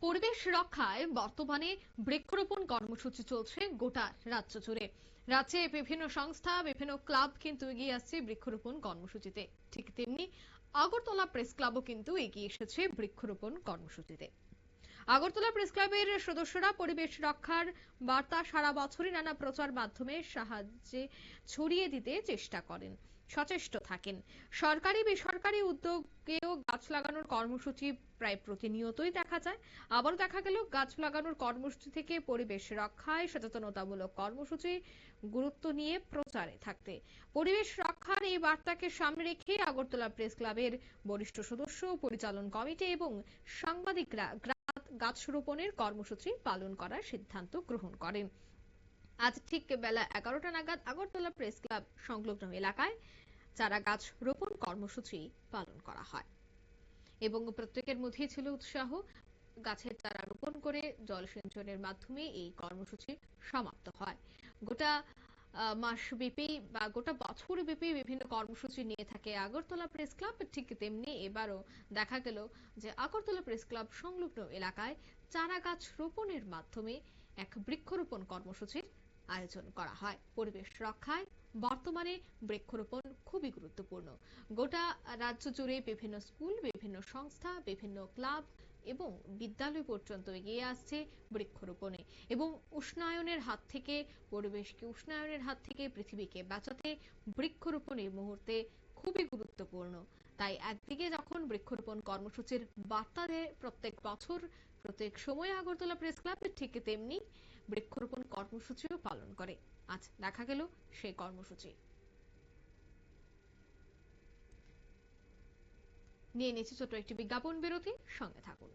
পরিবেশ রক্ষায় বর্তমানে বৃক্ষরোপণ কর্মসূচি চলছে গোটা রাজ্য জুড়ে। রাজ্যে বিভিন্ন সংস্থা, বিভিন্ন ক্লাব কিন্তু এগিয়ে আসছে বৃক্ষরোপণ কর্মসূচিতে। ঠিক তেমনি আগরতলা প্রেস ক্লাবও কিন্তু এগিয়ে এসেছে বৃক্ষরোপণ কর্মসূচিতে। আগরতলা প্রেস ক্লাবের সদস্যরা পরিবেশ রক্ষার বার্তা সারা বছরই নানা প্রচার মাধ্যমে সাহায্যে ছড়িয়ে দিতে চেষ্টা করেন, সচেষ্ট থাকেন। সরকারি, বেসরকারি উদ্যোগেও গাছ লাগানোর কর্মসূচি প্রায় প্রতিনিয়তই দেখা যায়। আবারও দেখা গেল, গাছ লাগানোর কর্মসূচি থেকে পরিবেশ রক্ষায় সচেতনতামূলক কর্মসূচি গুরুত্ব নিয়ে প্রচারে থাকতে। পরিবেশ রক্ষার এই বার্তাকে সামনে রেখে আগরতলা প্রেস ক্লাবের বরিষ্ঠ সদস্য, পরিচালন কমিটি এবং সাংবাদিকরা গাছ রোপণের কর্মসূচি পালন করার সিদ্ধান্ত গ্রহণ করেন। আজ ঠিক বেলা এগারোটা নাগাদ আগরতলা প্রেস ক্লাব সংলগ্ন এলাকায় চারা গাছ রোপণ কর্মসূচি পালন করা হয়। এবং প্রত্যেকের মধ্যেই ছিল উৎসাহ। গাছের চারা রোপণ করে জলসিঞ্চনের মাধ্যমে এই কর্মসূচি সমাপ্ত হয়। গোটা মাসব্যাপী বা গোটা বছর ব্যাপী বিভিন্ন কর্মসূচি নিয়ে থাকে আগরতলা প্রেস ক্লাব। ঠিক তেমনি এবারও দেখা গেল যে আগরতলা প্রেস ক্লাব সংলগ্ন এলাকায় চারা গাছ রোপণের মাধ্যমে এক বৃক্ষরোপণ কর্মসূচির আয়োজন করা হয়। পরিবেশ রক্ষায় বর্তমানে বৃক্ষরোপণ খুবই গুরুত্বপূর্ণ। গোটা রাজ্য জুড়ে বিভিন্ন স্কুল, বিভিন্ন সংস্থা, বিভিন্ন ক্লাব এবং বিদ্যালয় পর্যন্ত এগিয়ে আসছে বৃক্ষরোপণে। এবং উষ্ণায়নের হাত থেকে, পরিবেশকে উষ্ণায়নের হাত থেকে, পৃথিবীকে বাঁচাতে বৃক্ষরোপণ এই মুহূর্তে খুবই গুরুত্বপূর্ণ। তাই একদিকে যখন বৃক্ষরোপণ কর্মসূচির বার্তা দেয় প্রত্যেক বছর, প্রত্যেক সময় আগরতলা প্রেস ক্লাব, ঠিক তেমনি বৃক্ষরোপণ কর্মসূচিও পালন করে। আজ দেখা গেল সেই কর্মসূচি। নিয়ে নিয়েছি ছোট একটি বিজ্ঞাপন বিরতি সঙ্গে থাকুন।